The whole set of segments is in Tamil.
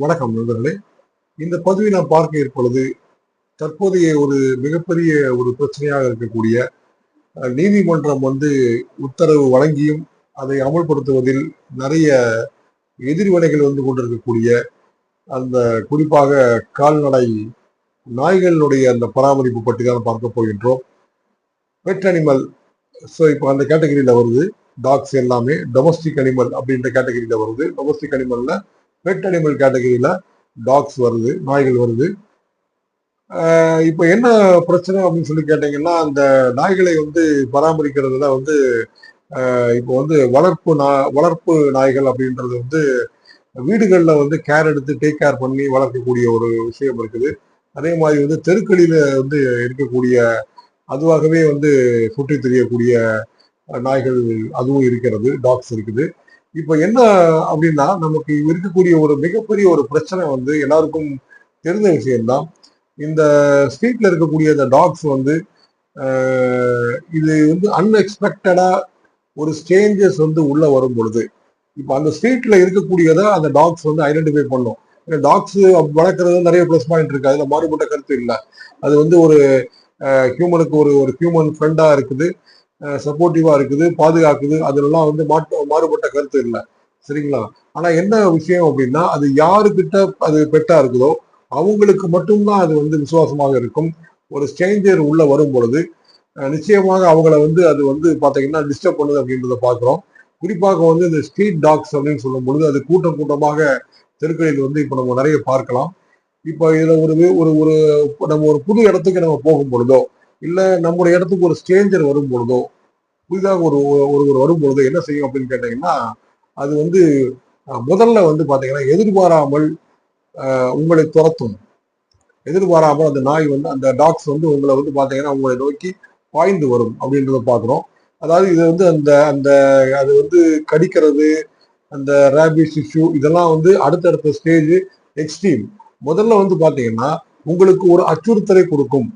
வணக்கம் நண்பர்களே. இந்த பதிவை நாம் பார்க்க இருப்பது தற்போதைய ஒரு மிகப்பெரிய ஒரு பிரச்சனையாக இருக்கக்கூடிய நீதிமன்றம் வந்து உத்தரவு வழங்கியும் அதை அமல்படுத்துவதில் நிறைய எதிர்வினைகள் வந்து கொண்டிருக்கக்கூடிய அந்த குறிப்பாக கால்நடை நாய்களுடைய அந்த பராமரிப்பு பற்றி தான் பார்க்க போகின்றோம். பெட் அனிமல் ஸோ இப்போ அந்த கேட்டகரியில் வருது. டாக்ஸ் எல்லாமே டொமஸ்டிக் அனிமல் அப்படின்ற கேட்டகரியில் வருது. டொமஸ்டிக் அனிமலில் பெட் அனிமல் கேட்டகரியில் டாக்ஸ் வருது நாய்கள் வருது. இப்போ என்ன பிரச்சனை அப்படின்னு சொல்லி கேட்டிங்கன்னா அந்த நாய்களை வந்து பராமரிக்கிறதுல வந்து இப்போ வந்து வளர்ப்பு நா வளர்ப்பு நாய்கள் அப்படின்றது வந்து வீடுகளில் வந்து கேர் எடுத்து டேக் கேர் பண்ணி வளர்க்கக்கூடிய ஒரு விஷயம் இருக்குது. அதே மாதிரி வந்து தெருக்களில் வந்து இருக்கக்கூடிய அதுவாகவே வந்து சுற்றி தெரியக்கூடிய நாய்கள் அதுவும் இருக்கிறது டாக்ஸ் இருக்குது. இப்போ என்ன அப்படின்னா நமக்கு இருக்கக்கூடிய ஒரு மிகப்பெரிய ஒரு பிரச்சனை வந்து எல்லாருக்கும் தெரிந்த விஷயம்தான். இந்த ஸ்ட்ரீட்ல இருக்கக்கூடிய இந்த டாக்ஸ் வந்து இது வந்து அன்எக்ஸ்பெக்டடா ஒரு ஸ்டேஞ்சஸ் வந்து உள்ள வரும் பொழுது. இப்போ அந்த ஸ்ட்ரீட்ல இருக்கக்கூடியதை அந்த டாக்ஸ் வந்து ஐடென்டிஃபை பண்ணும். டாக்ஸ் வளர்க்குறது நிறைய ப்ளஸ் பாயிண்ட் இருக்கு. அதுல மாறுபட்ட கருத்து இல்லை. அது வந்து ஒரு ஹியூமனுக்கு ஒரு ஒரு ஹியூமன் ஃப்ரெண்டா இருக்குது. சப்போர்ட்டிவா இருக்குது பாதுகாக்குது. அதுலலாம் வந்து மாட்டு மாறுபட்ட கருத்து இல்லை. சரிங்களா? ஆனா என்ன விஷயம் அப்படின்னா அது யாருக்கிட்ட அது பெட்டா இருக்குதோ அவங்களுக்கு மட்டும்தான் அது வந்து விசுவாசமாக இருக்கும். ஒரு ஸ்ட்ரேஞ்சர் உள்ள வரும் பொழுது நிச்சயமாக அவங்கள வந்து அது வந்து பாத்தீங்கன்னா டிஸ்டர்ப் பண்ணுது அப்படின்றத பாக்குறோம் குறிப்பாக வந்து இந்த ஸ்ட்ரீட் டாக்ஸ் அப்படின்னு சொல்லும் பொழுது அது கூட்டம் கூட்டமாக தெருக்களில் வந்து இப்போ நம்ம நிறைய பார்க்கலாம். இப்போ இதுல ஒரு ஒரு ஒரு நம்ம ஒரு புது இடத்துக்கு நம்ம போகும் பொழுதோ இல்லை நம்முடைய இடத்துக்கு ஒரு ஸ்ட்ரேஞ்சர் வரும் பொழுதோ புதிதாக ஒரு ஒருவர் வரும் பொழுதோ என்ன செய்யும் அப்படின்னு கேட்டீங்கன்னா அது வந்து முதல்ல வந்து பார்த்தீங்கன்னா எதிர்பாராமல் உங்களை துரத்தும். எதிர்பாராமல் அந்த நாய் வந்து அந்த டாக்ஸ் வந்து உங்களை வந்து பார்த்தீங்கன்னா உங்களை நோக்கி பாய்ந்து வரும் அப்படின்றத பார்க்குறோம் அதாவது இது வந்து அந்த அந்த அது வந்து கடிக்கிறது அந்த ரேபிஸ் இஷ்யூ இதெல்லாம் வந்து அடுத்தடுத்த ஸ்டேஜ் எக்ஸ்ட்ரீம் முதல்ல வந்து பார்த்தீங்கன்னா உங்களுக்கு ஒரு அச்சுறுத்தலை கொடுக்கும்.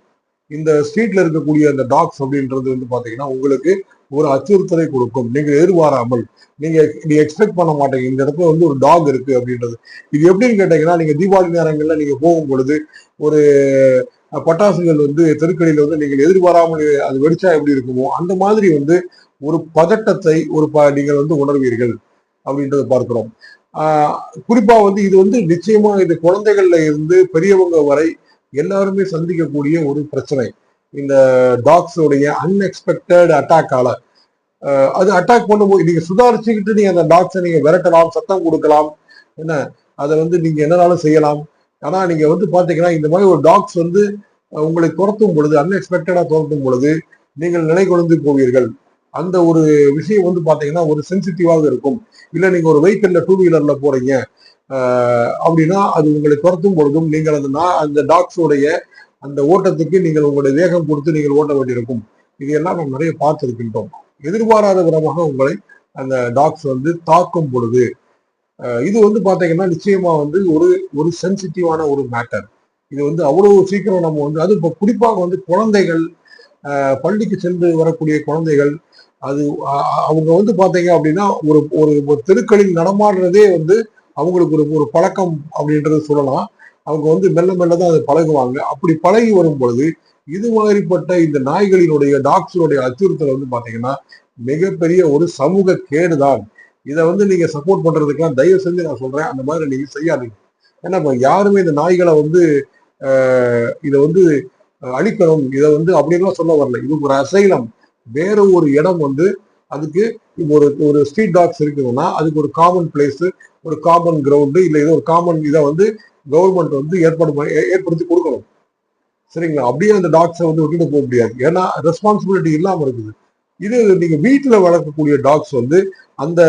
இந்த ஸ்ட்ரீட்ல இருக்கக்கூடிய அந்த டாக்ஸ் அப்படின்றது வந்து பாத்தீங்கன்னா உங்களுக்கு ஒரு அச்சுறுத்தலை கொடுக்கும். நீங்க எதிர்பாராமல். நீங்க நீங்க எக்ஸ்பெக்ட் பண்ண மாட்டீங்க. இந்த இடத்துல வந்து ஒரு டாக் இருக்கு அப்படின்றது. இது எப்படின்னு கேட்டீங்கன்னா நீங்க தீபாவளி நேரங்கள்ல நீங்க போகும் பொழுது ஒரு பட்டாசுகள் வந்து தெருக்கடியில் வந்து நீங்கள் எதிர்பாராமல் அது வெடிச்சா எப்படி இருக்குமோ அந்த மாதிரி வந்து ஒரு பதட்டத்தை ஒரு ப நீங்கள் வந்து உணர்வீர்கள் அப்படின்றத பார்க்கிறோம். குறிப்பா வந்து இது வந்து நிச்சயமா இது குழந்தைகள்ல இருந்து பெரியவங்க வரை எல்லாருமே சந்திக்கக்கூடிய ஒரு பிரச்சனை. இந்த டாக்ஸோடைய அன்எக்ஸ்பெக்டட் அட்டாக்கால அது அட்டாக் பண்ணும்போது நீங்க சுதாரிச்சுக்கிட்டு நீங்க அந்த டாக்ஸை நீங்க விரட்டலாம் சத்தம் கொடுக்கலாம். என்ன? அதை வந்து நீங்க என்னனாலும் செய்யலாம். ஆனா நீங்க வந்து பாத்தீங்கன்னா இந்த மாதிரி ஒரு டாக்ஸ் வந்து உங்களை துரத்தும் பொழுது அன்எக்ஸ்பெக்டடா துரத்தும் பொழுது நீங்கள் நிலை கொழுந்து போவீர்கள். அந்த ஒரு விஷயம் வந்து பாத்தீங்கன்னா ஒரு சென்சிட்டிவாக இருக்கும். இல்ல நீங்க ஒரு வெஹிக்கிள்ல டூ வீலர்ல போறீங்க. அப்படின்னா அது உங்களை துரத்தும் பொழுதும் நீங்கள் அந்த அந்த டாக்ஸோடைய அந்த ஓட்டத்துக்கு நீங்கள் உங்களுடைய வேகம் கொடுத்து நீங்கள் ஓட்ட வேண்டியிருக்கும். இதையெல்லாம் நாம் நிறைய பார்த்திருக்கின்றோம். எதிர்பாராத விதமாக உங்களை அந்த டாக்ஸ் வந்து தாக்கும் பொழுது இது வந்து பார்த்தீங்கன்னா நிச்சயமா வந்து ஒரு ஒரு சென்சிட்டிவான ஒரு மேட்டர் இது வந்து அவ்வளவு சீக்கிரம் நம்ம வந்து அது இப்போ குறிப்பாக வந்து குழந்தைகள் பள்ளிக்கு சென்று வரக்கூடிய குழந்தைகள் அது அவங்க வந்து பார்த்தீங்க அப்படின்னா ஒரு ஒரு ஒரு தெருக்களில் நடமாடுறதே வந்து அவங்களுக்கு ஒரு ஒரு பழக்கம் அப்படின்றத சொல்லலாம். அவங்க வந்து மெல்ல மெல்ல தான் அதை பழகுவாங்க. அப்படி பழகி வரும் பொழுது இது மாதிரிப்பட்ட இந்த நாய்களினுடைய டாக்ஸினுடைய அச்சுறுத்தல் வந்து பார்த்தீங்கன்னா மிகப்பெரிய ஒரு சமூக கேடுதான். இதை வந்து நீங்கள் சப்போர்ட் பண்ணுறதுக்கெல்லாம் தயவு செஞ்சு நான் சொல்கிறேன் அந்த மாதிரி நீங்கள் செய்யாதீங்க. ஏன்னா இப்போ யாருமே இந்த நாய்களை வந்து இதை வந்து அழிக்கணும். இதை வந்து அப்படின்லாம் சொல்ல வரல. இது ஒரு அசைலம். வேற ஒரு இடம் வந்து அதுக்கு இப்போ ஒரு ஒரு ஸ்ட்ரீட் டாக்ஸ் இருக்குதுன்னா அதுக்கு ஒரு காமன் பிளேஸ் ஒரு காமன் கிரவுண்டு இல்லை ஏதோ ஒரு காமன் இதை வந்து கவர்மெண்ட் வந்து ஏற்பாடு ஏ- ஏற்படுத்தி கொடுக்கணும். சரிங்களா? அப்படியே அந்த டாக்ஸை வந்து விட்டுட்டு போக முடியாது. ஏன்னா ரெஸ்பான்சிபிலிட்டி இல்லாமல் இருக்குது. இது நீங்கள் வீட்டில் வளர்க்கக்கூடிய டாக்ஸ் வந்து அந்த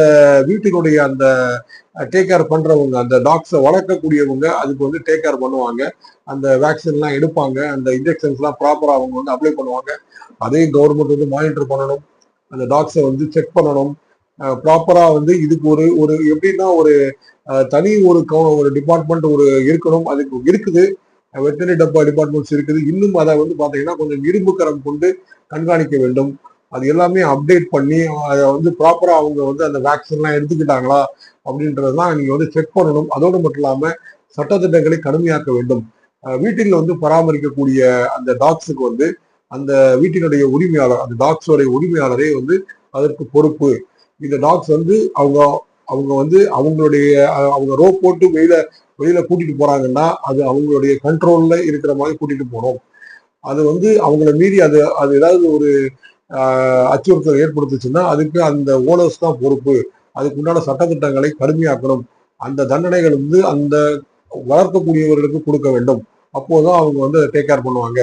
வீட்டினுடைய அந்த டேக் கேர் பண்ணுறவங்க அந்த டாக்ஸை வளர்க்கக்கூடியவங்க அதுக்கு வந்து டேக் கேர் பண்ணுவாங்க. அந்த வேக்சின்லாம் எடுப்பாங்க. அந்த இன்ஜெக்ஷன்ஸ்லாம் ப்ராப்பராக அவங்க வந்து அப்ளை பண்ணுவாங்க. அதையும் கவர்மெண்ட் வந்து மானிட்டர் பண்ணணும். அந்த டாக்ஸை வந்து செக் பண்ணணும். ப்ராப்பராக வந்து இதுக்கு ஒரு ஒரு எப்படின்னா ஒரு தனி ஒரு ஒரு டிபார்ட்மெண்ட் ஒரு இருக்கணும். அதுக்கு இருக்குது. வெட்டினரி டப்பா டிபார்ட்மெண்ட்ஸ் இருக்குது. இன்னும் அதை வந்து பார்த்தீங்கன்னா கொஞ்சம் இரும்பு கரம் கொண்டு கண்காணிக்க வேண்டும். அது எல்லாமே அப்டேட் பண்ணி அதை வந்து ப்ராப்பராக அவங்க வந்து அந்த வேக்சின்லாம் எடுத்துக்கிட்டாங்களா அப்படின்றதெல்லாம் நீங்கள் வந்து செக் பண்ணணும். அதோடு மட்டும் இல்லாமல் சட்டத்திட்டங்களை கடுமையாக்க வேண்டும். வீட்டில் வந்து பராமரிக்கக்கூடிய அந்த டாக்ஸுக்கு வந்து அந்த வீட்டினுடைய உரிமையாளர் அந்த டாக்ஸோடைய உரிமையாளரே வந்து அதற்கு பொறுப்பு. இந்த டாக்ஸ் வந்து அவங்க அவங்க வந்து அவங்களுடைய அவங்க ரோப் போட்டு வெளியில வெளியில கூட்டிட்டு போறாங்கன்னா அது அவங்களுடைய கண்ட்ரோல்ல இருக்கிற மாதிரி கூட்டிட்டு போகணும். அது வந்து அவங்கள மீறி அது அது ஏதாவது ஒரு அச்சுறுத்தல் ஏற்படுத்துச்சுன்னா அதுக்கு அந்த ஓனர்ஸ் தான் பொறுப்பு. அதுக்கு உண்டான சட்டத்திட்டங்களை கடுமையாக்கணும். அந்த தண்டனைகள் வந்து அந்த வளர்க்கக்கூடியவர்களுக்கு கொடுக்க வேண்டும். அப்போதான் அவங்க வந்து டேக் கேர் பண்ணுவாங்க.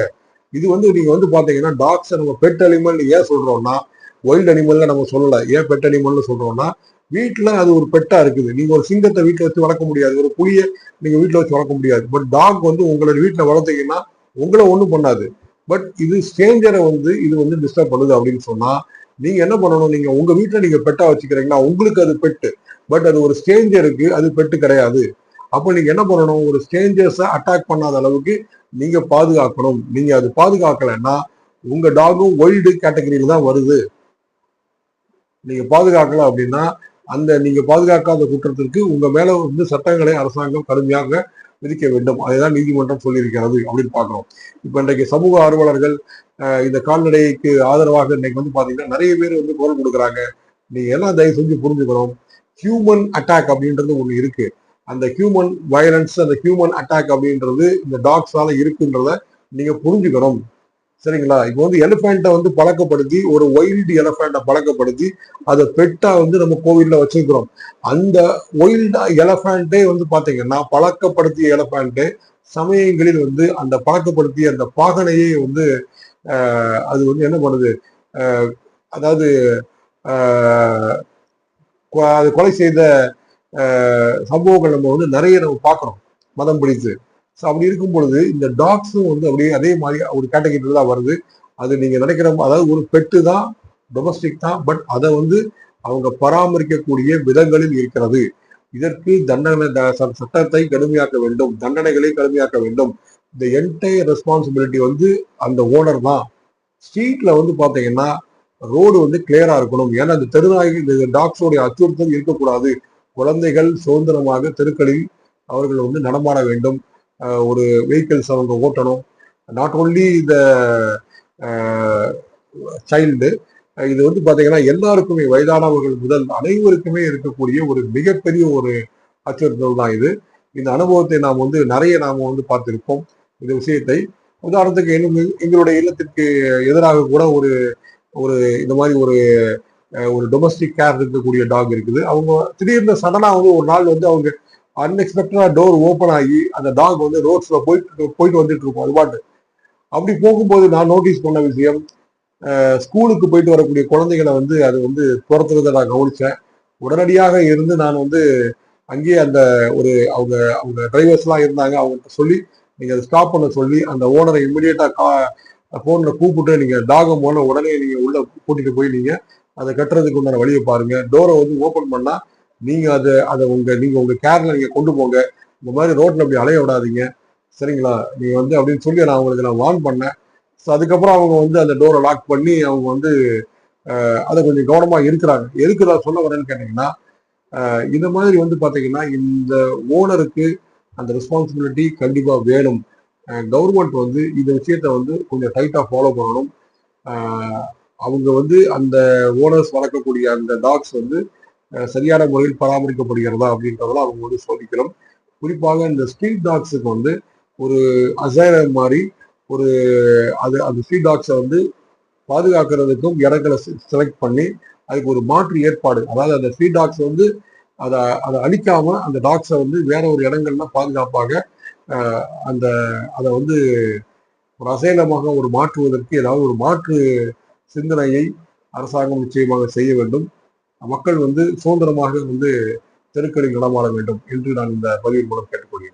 இது வந்து நீங்க வந்து பாத்தீங்கன்னா டாக்ஸ் நம்ம பெட் அனிமல் ஏன் சொல்றோம்னா வைல்ட் அனிமல்னு நம்ம சொல்லல. ஏன் பெட் அனிமல்னு சொல்றோம்னா வீட்டுல அது ஒரு பெட்டா இருக்குது. நீங்க ஒரு சிங்கத்தை வீட்டுல வச்சு வளர்க்க முடியாது. ஒரு புளிய நீங்க வீட்டுல வச்சு வளர்க்க முடியாது. பட் டாக் வந்து உங்களோட வீட்டுல வளர்த்தீங்கன்னா உங்களை ஒண்ணும் பண்ணாது. பட் இது ஸ்ட்ரேஞ்சரை வந்து இது வந்து டிஸ்டர்ப் பண்ணுது அப்படின்னு சொன்னா நீங்க என்ன பண்ணணும்? நீங்க உங்க வீட்டுல நீங்க பெட்டா வச்சுக்கிறீங்கன்னா உங்களுக்கு அது பெட்டு பட் அது ஒரு ஸ்ட்ரேஞ்சருக்கு அது பெட்டு கிடையாது. அப்போ நீங்க என்ன பண்ணணும்? ஒரு ஸ்ட்ரேஞ்சர்ஸை அட்டாக் பண்ணாத அளவுக்கு நீங்க பாதுகாக்கணும். நீங்க அது பாதுகாக்கலைன்னா உங்க டாகும் ஒயில்டு கேட்டகரியில தான் வருது. நீங்க பாதுகாக்கல அப்படின்னா அந்த நீங்க பாதுகாக்காத குற்றத்திற்கு உங்க மேல வந்து சட்டங்களை அரசாங்கம் கடுமையாக விதிக்க வேண்டும். அதைதான் நீதிமன்றம் சொல்லியிருக்கிறது அப்படின்னு பார்க்குறோம். இப்ப இன்றைக்கு சமூக ஆர்வலர்கள் இந்த கால்நடைக்கு ஆதரவாக இன்னைக்கு வந்து பாத்தீங்கன்னா நிறைய பேர் வந்து குரல் கொடுக்குறாங்க. நீங்க எல்லாம் தயவு செஞ்சு புரிஞ்சுக்கணும். ஹியூமன் அட்டாக் அப்படின்றது ஒண்ணு இருக்கு. அந்த ஹியூமன் வயலன்ஸ் அந்த ஹியூமன் அட்டாக் அப்படின்றது இந்த டாக்ஸால இருக்குன்றத நீங்க புரிஞ்சுக்கணும். சரிங்களா? இப்போ வந்து எலிஃபெண்ட்டை வந்து பழக்கப்படுத்தி ஒரு வைல்டு எலிஃபெண்ட்டை பழக்கப்படுத்தி அதை பெட்டா வந்து நம்ம கோவில்ல வச்சிருக்கிறோம். அந்த வைல்டு எலஃபெண்ட்டே வந்து பாத்தீங்கன்னா பழக்கப்படுத்திய எலஃபெண்ட்டு சமயங்களில் வந்து அந்த பழக்கப்படுத்திய அந்த பாகனையே வந்து அது வந்து என்ன பண்ணுது? அதாவது அது கொலை செய்த சம்பவங்கள் நம்ம வந்து நிறைய நம்ம பார்க்குறோம். மதம் பிடித்து. ஸோ அப்படி இருக்கும் பொழுது இந்த டாக்ஸும் வந்து அப்படியே அதே மாதிரி ஒரு கேட்டகரியில் தான் வருது. அது நீங்கள் நினைக்கிற அதாவது ஒரு பெட்டு தான் டொமஸ்டிக் தான் பட் அதை வந்து அவங்க பராமரிக்கக்கூடிய விதங்களில் இருக்கிறது. இதற்கு தண்டனை த- சட்டத்தை கடுமையாக்க வேண்டும். தண்டனைகளை கடுமையாக்க வேண்டும். இந்த என்டையர் ரெஸ்பான்சிபிலிட்டி வந்து அந்த ஓனர் தான். ஸ்ட்ரீட்ல வந்து பார்த்தீங்கன்னா ரோடு வந்து கிளியரா இருக்கணும். ஏன்னா இந்த தெருநாய்கள் இந்த டாக்ஸோடைய அச்சுறுத்தல் இருக்கக்கூடாது. குழந்தைகள் சுதந்திரமாக தெருக்களில் அவர்கள் வந்து நடமாட வேண்டும். ஒரு வெஹிக்கிள்ஸ் அவங்க ஓட்டணும். நாட் ஓன்லி இந்த சைல்டு இது வந்து பார்த்தீங்கன்னா எல்லாருக்குமே வயதானவர்கள் முதல் அனைவருக்குமே இருக்கக்கூடிய ஒரு மிகப்பெரிய ஒரு அச்சுறுத்தல் தான் இது. இந்த அனுபவத்தை நாம் வந்து நிறைய நாம் வந்து பார்த்திருப்போம். இந்த விஷயத்தை. உதாரணத்துக்கு இன்னும் எங்களுடைய இல்லத்திற்கு எதிராக கூட ஒரு ஒரு இந்த மாதிரி ஒரு ஒரு டொமஸ்டிக் கேர் இருக்கக்கூடிய டாக் இருக்குது. அவங்க திடீர்னு சடனாக வந்து ஒரு நாள் வந்து அவங்க அன்எக்ஸ்பெக்டடாக டோர் ஓப்பன் ஆகி அந்த டாக் வந்து ரோட்ஸில் போயிட்டு போயிட்டு வந்துட்டு இருக்கும். அது பாட்டு. அப்படி போகும்போது நான் நோட்டீஸ் பண்ண விஷயம் ஸ்கூலுக்கு போயிட்டு வரக்கூடிய குழந்தைகளை வந்து அது வந்து துரத்துறதை நான் கவனித்தேன் உடனடியாக இருந்து நான் வந்து அங்கேயே அந்த ஒரு அவங்க அவங்க டிரைவர்ஸ்லாம் இருந்தாங்க அவங்கள்ட்ட சொல்லி நீங்கள் அதை ஸ்டாப் பண்ண சொல்லி அந்த ஓனரை இம்மிடியேட்டாக கா ஃபோனில் கூப்பிட்டு நீங்கள் டாகம் போன உடனே நீங்கள் உள்ளே கூட்டிகிட்டு போய் நீங்கள் அதை கட்டுறதுக்கு உண்டான வழியை பாருங்க. டோரை வந்து ஓப்பன் பண்ணா நீங்க அதை அதை உங்க நீங்க உங்க கேர்ல நீங்க கொண்டு போங்க. இந்த மாதிரி ரோட்ல அப்படி அலைய விடாதீங்க. சரிங்களா? நீங்க வந்து அப்படின்னு சொல்லி நான் அவங்களுக்கு நான் வார்ன் பண்ணேன். ஸோ அதுக்கப்புறம் அவங்க வந்து அந்த டோரை லாக் பண்ணி அவங்க வந்து அதை கொஞ்சம் கவனமா இருக்கிறாங்க. எதுக்கு நான் சொல்ல வரேன்னு கேட்டீங்கன்னா இந்த மாதிரி வந்து பாத்தீங்கன்னா இந்த ஓனருக்கு அந்த ரெஸ்பான்சிபிலிட்டி கண்டிப்பா வேணும். கவர்மெண்ட் வந்து இந்த விஷயத்த வந்து கொஞ்சம் டைட்டா ஃபாலோ பண்ணணும். அவங்க வந்து அந்த ஓனர்ஸ் வளர்க்கக்கூடிய அந்த டாக்ஸ் வந்து சரியான முறையில் பராமரிக்கப்படுகிறதா அப்படின்றதெல்லாம் அவங்க வந்து சோதிக்கணும். குறிப்பாக இந்த ஸ்ட்ரீட் டாக்ஸுக்கு வந்து ஒரு அசைனர் மாதிரி ஒரு அது அந்த ஸ்ட்ரீட் டாக்ஸை வந்து பாதுகாக்கிறதுக்கும் இடங்களை செலக்ட் பண்ணி அதுக்கு ஒரு மாற்று ஏற்பாடு. அதாவது அந்த ஸ்ட்ரீட் டாக்ஸ் வந்து அதை அதை அழிக்காம அந்த டாக்ஸை வந்து வேற ஒரு இடங்கள்ல பாதுகாப்பாக அந்த அதை வந்து ஒரு அசைலமாக ஒரு மாற்றுவதற்கு ஏதாவது ஒரு மாற்று சிந்தனையை அரசாங்கம் நிச்சயமாக செய்ய வேண்டும். மக்கள் வந்து சுதந்திரமாக வந்து தெருக்களில் நடமாட வேண்டும் என்று நான் இந்த பதிவின் மூலம் கேட்டுக்கொள்கிறேன்.